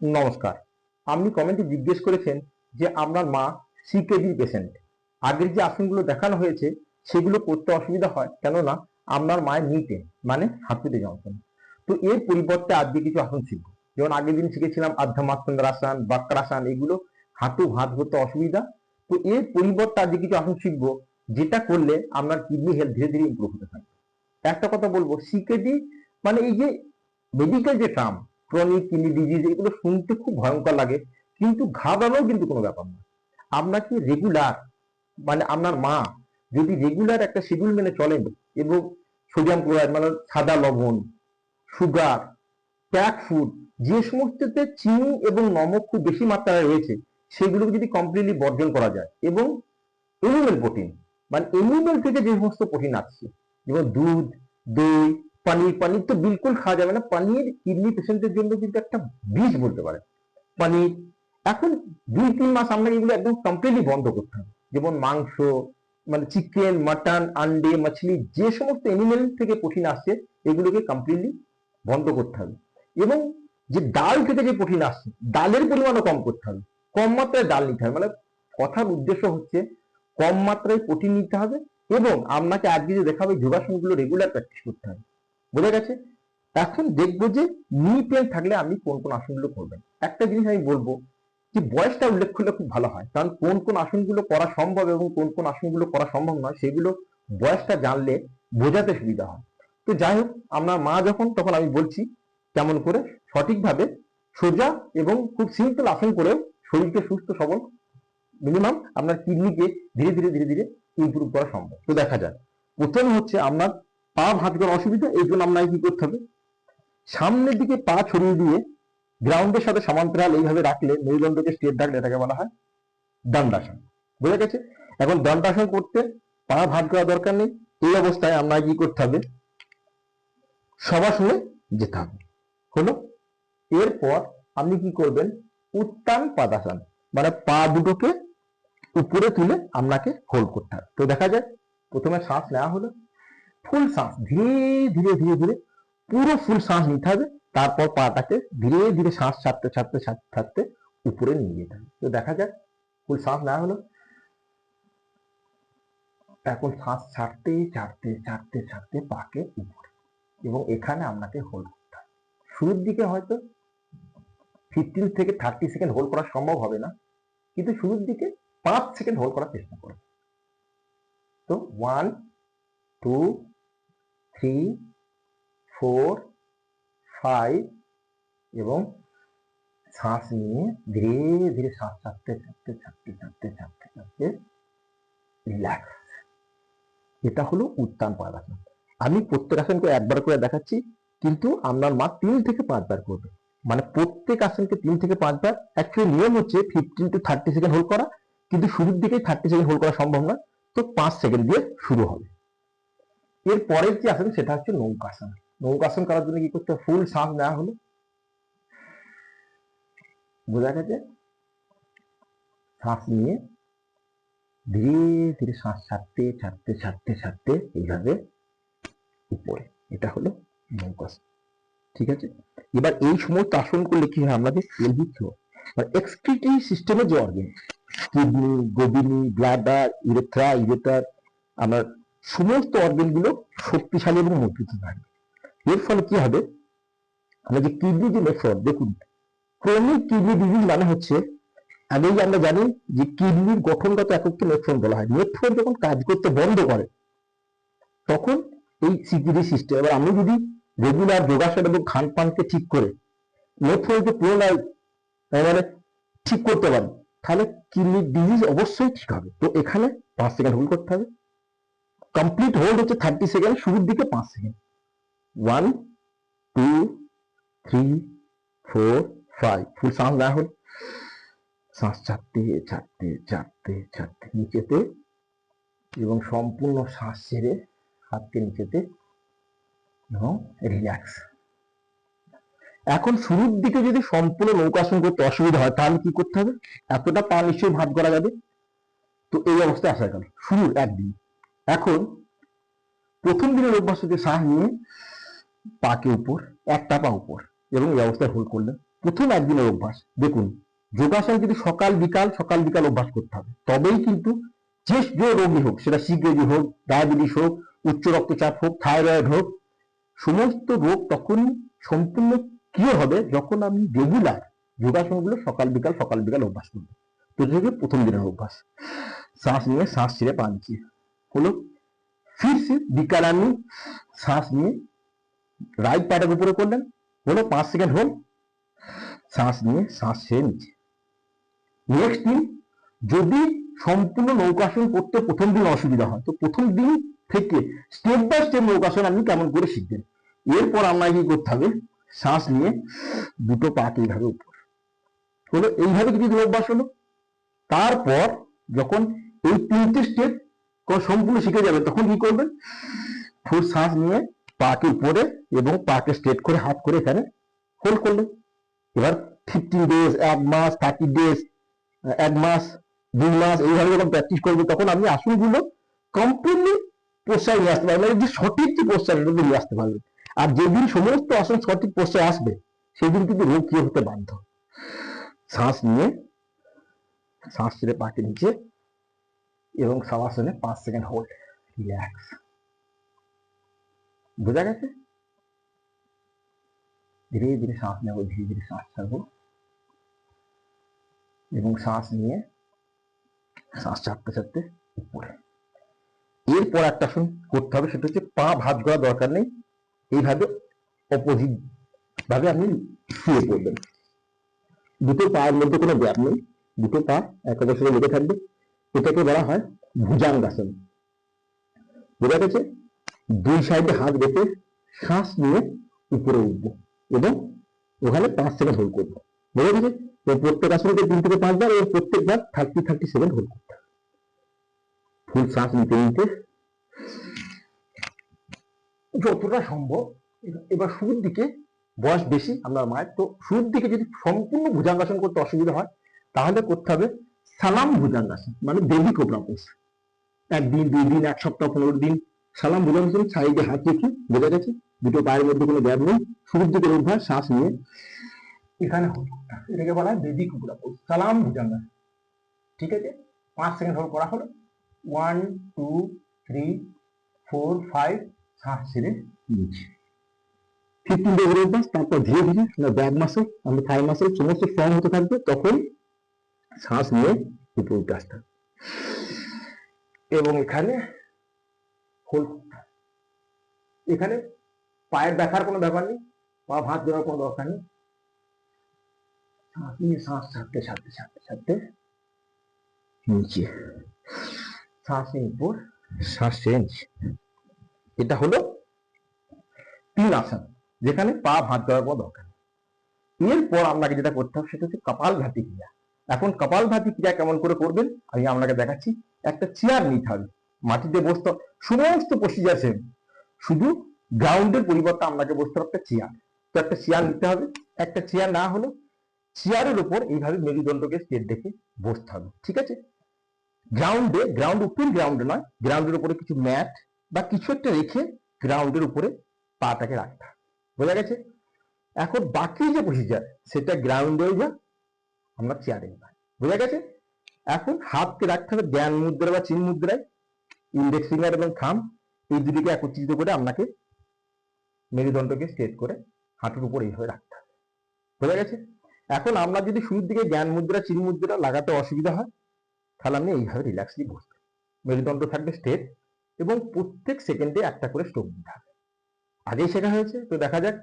নমস্কার। আপনি কমেন্টে জিজ্ঞেস করেছেন যে আপনার মা সিকেডি পেশেন্ট আগের যে আসনগুলো দেখানো হয়েছে, সেগুলো করতে অসুবিধা হয়, কেননা আপনার মায়ের নিতে মানে হাঁটুতে যন্ত্রণা। তো এর পরিবর্তে আজকে কিছু আসন শিখব। যেমন আগের দিন শিখেছিলাম আধ্যামাত্মন্দ্রাসন বাক্রাসন এগুলো হাঁটু ভাঁজ করতে অসুবিধা। তো এর পরিবর্তে আজকে কিছু আসন শিখব, যেটা করলে আপনার কিডনি হেলথ ধীরে ধীরে ইমপ্রুভ হতে থাকে একটা কথা বলব সিকেডি মানে এই যে মেডিকেল যে টার্ম ক্রনিক কিডনি ডিজিজ এগুলো শুনতে খুব ভয়ঙ্কর লাগে, কিন্তু ঘাবড়ানোর কিন্তু কোনো ব্যাপার না কি রেগুলার মানে আপনার মা যদি রেগুলার একটা শিডিউল মেনে চলেন এবং সোডিয়াম ক্লোরাইড মানে সাদা লবণ সুগার প্যাক ফুড যে সমস্ততে চিনি এবং নমক খুব বেশি মাত্রায় রয়েছে, সেগুলোকে যদি কমপ্লিটলি বর্জন করা যায় এবং এনিমেল প্রোটিন মানে এনিমেল থেকে যে সমস্ত প্রোটিন আসছে, যেমন দুধ, দই পানির পানির তো বিলকুল খাওয়া যাবে না। পানির কিডনি পেশেন্টের জন্য কিন্তু একটা বিষ বলতে পারে পানির, এখন দুই, তিন মাস আপনাকে এগুলো একদম কমপ্লিটলি বন্ধ করতে হবে। যেমন মাংস মানে চিকেন মাটন আন্ডে, মাছলি, যে সমস্ত এনিমেল থেকে প্রোটিন আসছে, এগুলোকে কমপ্লিটলি বন্ধ করতে হবে। এবং যে ডাল থেকে যে প্রোটিন আসছে, ডালের পরিমাণও কম করতে হবে। কম মাত্রায় ডাল নিতে হবে। মানে কথার উদ্দেশ্য হচ্ছে কম মাত্রায় প্রোটিন নিতে হবে এবং আপনাকে আজকে যে দেখাবে যোগাসনগুলো রেগুলার প্র্যাকটিস করতে হবে। বোঝা গেছে? এখন দেখব যে নি পেন থাকলে আপনি কোন কোন আসনগুলো করবেন। একটা জিনিস আমি বলব যে বয়সটা উল্লেখ করলে খুব ভালো হয়। কারণ কোন কোন আসনগুলো করা সম্ভব এবং কোন কোন আসনগুলো করা সম্ভব নয়, সেগুলো বয়সটা জানলে বোঝাতে সুবিধা হয়। তো যাই হোক আপনার মা যখন, তখন আমি বলছি কেমন করে? সঠিকভাবে সোজা এবং খুব সিম্পল আসন করেও শরীরকে সুস্থ, সবল মিনিমাম আপনার কিডনিকে ধীরে ধীরে ধীরে ধীরে ইম্প্রুভ করা সম্ভব। তো দেখা যায় প্রথম হচ্ছে আপনার পা ভাঁজ করার অসুবিধা, এই জন্য আপনাকে কি করতে হবে? সামনের দিকে পা ছড়িয়ে দিয়ে গ্রাউন্ডের সাথে সমান্তরাল এইভাবে রাখলে মেরুদণ্ডকে স্টেট রাখলে এটাকে বলা হয় দণ্ডাসন। বুঝা গেছে? এখন দণ্ডাসন করতে পা ভাঁজ করা দরকার নেই। এই অবস্থায় আপনাকে কি করতে হবে? সবাসনে যেতে হবে। হলো? এরপর আপনি কি করবেন? উত্তান পাদাসন মানে পা দুটোকে উপরে তুলে আপনাকে হোল্ড করতে হবে। তো দেখা যায় প্রথমে শ্বাস নেওয়া হলো। ফুল শ্বাস ধীরে ধীরে ধীরে ধীরে পুরো ফুল শ্বাস নিতে হবে। তারপর পাটাকে ধীরে ধীরে শ্বাস ছাড়তে ছাড়তে ছাড়তে ছাড়তে উপরে নিয়ে যেতে হবে। তো দেখা যাক ফুল শ্বাস নেওয়া হলো। এখন শ্বাস ছাড়তে ছাড়তে ছাড়তে ছাড়তে পাকে উপরে। এবং এখানে আপনাকে হোল্ড করতে হবে। শুরুর দিকে হয়তো ফিফটিন থেকে থার্টি সেকেন্ড হোল্ড করা সম্ভব হবে না। কিন্তু শুরুর দিকে পাঁচ সেকেন্ড হোল্ড করার চেষ্টা করুন। তো one two three four five এবং শ্বাস নিয়ে ধীরে ধীরে শ্বাস ছাড়তে ছাড়তে ছাড়তে ছাড়তে ছাড়তে ছাড়তে রিল্যাক্স এটা হলো উত্তান পাদাসন আমি প্রত্যেক আসনকে একবার করে দেখাচ্ছি, কিন্তু আপনার মা তিন থেকে পাঁচবার করবে। মানে প্রত্যেক আসনকে তিন থেকে পাঁচবার। অ্যাকচুয়ালি নিয়ম হচ্ছে fifteen to thirty second hold করা, কিন্তু শুরুর দিকেই থার্টি সেকেন্ড হোল্ড করা সম্ভব নয়। তো পাঁচ সেকেন্ড দিয়ে শুরু হবে। এর পরের যে আসন সেটা হচ্ছে নৌকাসন। নৌকাসন করার জন্য কি করতে ফুল শ্বাস নেওয়া হলো। বোঝা গেছে? শ্বাস নিয়ে ধীরে ধীরে শ্বাস ছাড়তে ছাড়তে ছাড়তে ছাড়তে এইভাবে উপরে। এটা হলো নৌকাসন। ঠিক আছে? এবার এই সমস্ত আসন করলে কি হয়? আমাদের মানে এক্সক্রিটরি সিস্টেমের যে অর্গান কিডনি গোবিনি ব্লাডার ইউরেথ্রা ইউরেটার আমার সমস্ত অর্গানগুলো শক্তিশালী এবং মজবুত থাকবে। এর ফলে কি হবে? আমরা যে কিডনি যে নেফ্রন দেখুন ক্রনিক কিডনি ডিজিজ মানে হচ্ছে, আগেই আমরা জানি যে কিডনির গঠনগত একককে নেফ্রন বলা হয়। নেফ্রন যখন কাজ করতে বন্ধ করে, তখন এই সিকিউরিটি সিস্টেম এবার আমি যদি রেগুলার যোগাসন এবং খান পানকে ঠিক করে নেফ্রনকে পুনরায় মানে ঠিক করতে পারি, তাহলে কিডনির ডিজিজ অবশ্যই ঠিক হবে। তো এখানে পাঁচ সেকেন্ড হোল্ড করতে হবে। কমপ্লিট হোল্ড হচ্ছে থার্টি সেকেন্ড শুরুর দিকে পাঁচ second one two three four five full শ্বাস হল। শ্বাস ছাড়তে ছাড়তে ছাড়তে ছাড়তে নিচেতে এবং সম্পূর্ণ শ্বাস ছেড়ে হাতকে নিচেতে এবং রিল্যাক্স এখন শুরুর দিকে যদি সম্পূর্ণ নৌকাসন করতে অসুবিধা হয়, তাহলে কি করতে হবে? এতটা পা নিশ্চয়ই ভাত করা যাবে? তো এই অবস্থায় আসা গেল। শুরুর একদিন। এখন প্রথম দিনের অভ্যাস হচ্ছে শ্বাস নিয়ে পাকে উপর, একটা পা উপর এবং এই অবস্থায় হোল্ড করলেন। প্রথম একদিনের অভ্যাস, দেখুন, যোগাসন যদি সকাল, বিকাল সকাল, বিকাল অভ্যাস করতে হবে, তবেই কিন্তু যে যে রোগী হোক, সেটা সিগ্রেজি হোক, ডায়াবেটিস হোক, উচ্চ রক্তচাপ হোক, থাইরয়েড হোক, সমস্ত রোগ তখন সম্পূর্ণ কিওর হবে যখন আমি রেগুলার যোগাসনগুলো সকাল, বিকাল সকাল, বিকাল অভ্যাস করব তো প্রথম দিনের অভ্যাস। শ্বাস নিয়ে, শ্বাস ছেড়ে হলো বিকাল আমি শ্বাস নিয়ে রাইট পাটার উপরে করলেন। হলো পাঁচ সেকেন্ড হোল শ্বাস নিয়ে শ্বাস ছেড়ে নিচ্ছে নেক্সট দিন যদি সম্পূর্ণ নৌকাসন করতে প্রথম দিন অসুবিধা হয়, তো প্রথম দিন থেকে স্টেপ বাই স্টেপ নৌকাসন আপনি কেমন করে শিখবেন? এরপর আপনাকে কি করতে হবে? শ্বাস নিয়ে দুটো পাকে এইভাবে উপর। হলো এইভাবে কিছু অভ্যাস হলো তারপর যখন এই তিনটে স্টেপ সম্পূর্ণ শিখে যাবে। তখন কি করবেন ফুল শ্বাস নিয়ে পাকে উপরে এবং পাকে স্ট্রেট করে হাত করে এখানে হোল্ড করলেন এবার ফিফটিন ডেজ এক মাস থার্টি ডেজ এক মাস, দুই মাস এইভাবে যখন প্র্যাকটিস করবে, তখন আপনি আসনগুলো কমপ্লিটলি পোস্টায় নিয়ে আসতে পারবেন মানে যে সঠিক যে পোস্টার এটা নিয়ে আসতে পারবেন আর যেদিন সমস্ত আসন সঠিক পোস্টায় আসবে, সেদিন কিন্তু রোগ কি হতে বাধ্য? শ্বাস নিয়ে, শ্বাস ছেড়ে পাকে নিচে এবং সাবাসনে পাঁচ সেকেন্ড হোল্ড রিল্যাক্স বোঝা গেছে? ধীরে ধীরে শ্বাস নেব, ধীরে ধীরে শ্বাস ছাড়বো। এবং শ্বাস নিয়ে, শ্বাস চাপতে চাপতে উপরে। এরপর একটা আসন, করতে হবে সেটা হচ্ছে পা ভাত করার দরকার নেই। এইভাবে অপোজিট ভাবে আপনি শুয়ে পড়বেন। দুটো পায়ের মধ্যে কোনো গ্যাপ নেই। দুটো পা সাথে লেগে থাকবে। এটাকে বলা হয় ভুজাঙ্গাসন। বোঝা গেছে? দুই সাইডে হাত রেখে শ্বাস নিয়ে উপরে উঠবো এবং ওখানে পাঁচ সেকেন্ড হোল্ড করব। বোঝা গেছে? প্রত্যেক আসনকে তিন থেকে পাঁচবার এবং প্রত্যেকবার থার্টি থার্টি সেকেন্ড হোল্ড করতে ফুল শ্বাস নিতে নিতে যতটা সম্ভব এবার শুরুর দিকে বয়স বেশি, আমরা মায়ের। তো শুরুর দিকে যদি সম্পূর্ণ ভুজাঙ্গাসন করতে অসুবিধা হয়, তাহলে করতে হবে সালাম ভুজাঙ্গাসন মানে বেবি কোবরা পোজ একদিন, দুই দিন, এক সপ্তাহ, পনেরো দিন সালাম ভুজাঙ্গাসন সাইডে হাত রেখে বোঝা গেছে দুটো পায়ের মধ্যে কোনো গ্যাপ নেই, শুরুর দিকে অভ্যাস, শ্বাস নিয়ে। এখানে এটাকে বলা হয় বেবি কোবরা পোজ সালাম ভুজাঙ্গাসন ঠিক আছে? পাঁচ সেকেন্ড হোল্ড করা হলো। One two three four five শ্বাস ছেড়ে নিচে ফিফটিন ডেজ অভ্যাস, তারপর ধীরে ধীরে ব্যাক মাসেল আমরা থাই মাসেল সমস্ত স্ট্রং হতে থাকবে, তখন শ্বাস নিয়ে উপরে আসতে। এবং এখানে এখানে পায়ের ব্যথার কোনো ব্যাপার নেই, পা ভাত দেওয়ার কোনো দরকার নেই শ্বাস নিয়ে শ্বাস ছাড়তে ছাড়তে ছাড়তে ছাড়তে নিচে শ্বাস উপর, শ্বাস চেঞ্জ এটা হলো তিন আসন যেখানে পা ভাত দেওয়ার কোনো দরকার। এরপর আপনাকে যেটা করতে হবে, সেটা হচ্ছে কপাল ভাতি ক্রিয়া এখন কপাল ভাতি ক্রিয়া কেমন করে করবেন? আমি আপনাকে দেখাচ্ছি। একটা চেয়ার নিতে হবে। মাটিতে বসতে। সমস্ত প্রসিজার সেম শুধু গ্রাউন্ডের পরিবর্তে আপনাকে বসতে হবে একটা চেয়ার তো একটা চেয়ার নিতে হবে। একটা চেয়ার না হলো চেয়ারের উপর এইভাবে মেরুদণ্ডকে স্টেট দেখে বসতে হবে। ঠিক আছে? গ্রাউন্ডে গ্রাউন্ড উপর গ্রাউন্ডে নয়। গ্রাউন্ডের উপরে কিছু ম্যাট বা কিছু একটা রেখে গ্রাউন্ডের উপরে পাটাকে রাখতে হবে। বোঝা গেছে? এখন বাকি যে প্রসিজার সেটা গ্রাউন্ডেও যা আমরা চেয়ারে যা বোঝা গেছে? এখন হাতকে রাখতে হবে জ্ঞান মুদ্রা বা চিন মুদ্রায় ইন্ডেক্স ফিঙ্গার এবং থাম এই দুটিকে একত্রিত করে আপনাকে মেরুদণ্ডকে স্ট্রেট করে হাঁটুর উপর এইভাবে রাখতে হবে। বোঝা গেছে? এখন আমরা যদি শুরুর দিকে জ্ঞান মুদ্রা, চিন মুদ্রা লাগাতে অসুবিধা হয়, তাহলে আপনি এইভাবে রিল্যাক্সলি বসবেন মেরুদণ্ড থাকবে স্ট্রেট এবং প্রত্যেক সেকেন্ডে একটা করে স্ট্রোক দিতে হবে। আগেই শেখা হয়েছে, তো দেখা যাক,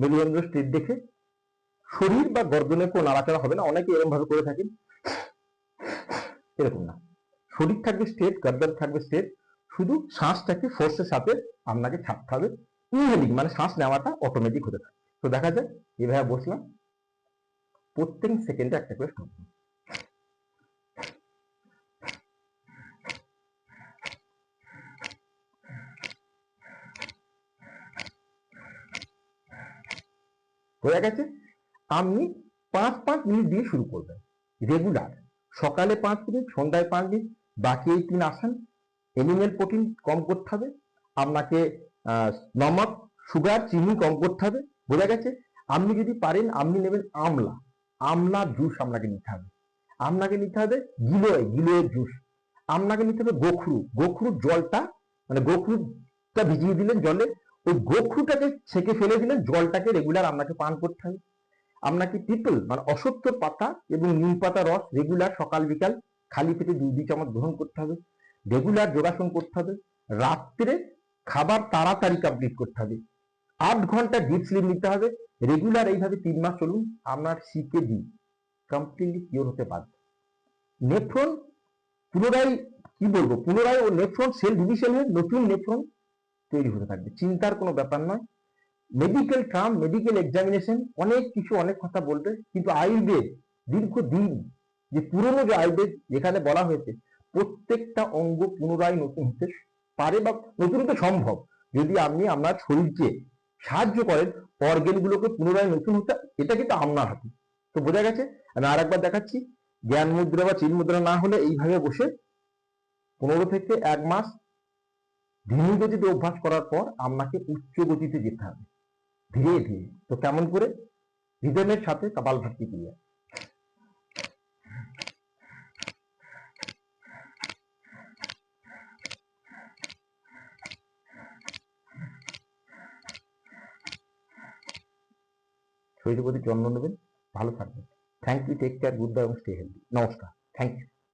মেরুদণ্ড স্ট্রেট দেখে শরীর বা গর্দনের কোনো নাড়াচাড়া হবে না। অনেকে এরকম ভাবে করে থাকেন। এরকম না। শরীর থাকবে স্ট্রেট গর্দন থাকবে স্ট্রেট শুধু শ্বাসটাকে ফোর্সের সাথে আপনাকে ছাড়তে হবে। ইনহেলিং মানে শ্বাস নেওয়াটা অটোমেটিক হতে থাকে তো দেখা যাক এভাবে বসলাম। প্রত্যেক সেকেন্ডে একটা করে স্টপ হয়ে গেছে? আপনি পাঁচ পাঁচ মিনিট দিয়ে শুরু করবেন। রেগুলার। সকালে পাঁচ মিনিট, সন্ধ্যায় পাঁচ মিনিট, বাকি এই তিন আসন। এনিমেল প্রোটিন কম করতে হবে। আপনাকে নমক, সুগার, চিনি কম করতে হবে। বোঝা গেছে? আপনি যদি পারেন, আপনি নেবেন আমলা। আমলার জুস আপনাকে নিতে হবে। আপনাকে নিতে হবে গিলোয় গিলোয়ের জুস। আপনাকে নিতে হবে গোখরু। গোখরুর জলটা মানে গোখরুটা ভিজিয়ে দিলেন জলে। ওই গোখরুটাকে ছেঁকে ফেলে দিলেন, জলটাকে রেগুলার আপনাকে পান করতে হবে। আপনাকে পিপল মানে অসত্য পাতা এবং নিম পাতা রস রেগুলার সকাল, বিকাল খালি পেটে দুই দুই চামচ গ্রহণ করতে হবে। রেগুলার যোগাসন করতে হবে। রাত্রে খাবার তাড়াতাড়ি কমপ্লিট করতে হবে। আট ঘণ্টা ডিপ স্লিপ নিতে হবে। রেগুলার এইভাবে তিন মাস চলুন, আপনার সিকেডি কমপ্লিটলি কিওর হতে বাধ্য। নেফ্রন পুনরায়, কি বলব? পুনরায় ও নেফ্রন সেল ডিভিশন নতুন নেফ্রন তৈরি হতে থাকবে। চিন্তার কোনো ব্যাপার নয়। মেডিকেল টার্ম মেডিকেল এক্সামিনেশন অনেক কিছু, অনেক কথা বলবে, কিন্তু আয়ুর্বেদ দীর্ঘদিন, যে পুরনো যে আয়ুর্বেদ যেখানে বলা হয়েছে, প্রত্যেকটা অঙ্গ পুনরায় নতুন হতে পারে বা নতুন হতে সম্ভব। যদি আপনি আপনার শরীরকে সাহায্য করেন অর্গেন গুলোকে পুনরায় নতুন হতে, এটা কিন্তু আপনার হাতে। তো বোঝা গেছে? আমি আর একবার দেখাচ্ছি। জ্ঞান মুদ্রা বা চিল মুদ্রা না হলে এইভাবে বসে পনেরো থেকে এক মাস ধীমি গতিতে অভ্যাস করার পর আপনাকে উচ্চ গতিতে যেতে হবে। ধীরে ধীরে। তো কেমন করে? রিদমের সাথে কপাল ভাতি ক্রিয়া শরীরের প্রতি যত্ন নেবেন ভালো থাকবেন। Thank you take care goodbye এবং স্টে হেলদি নমস্কার। Thank you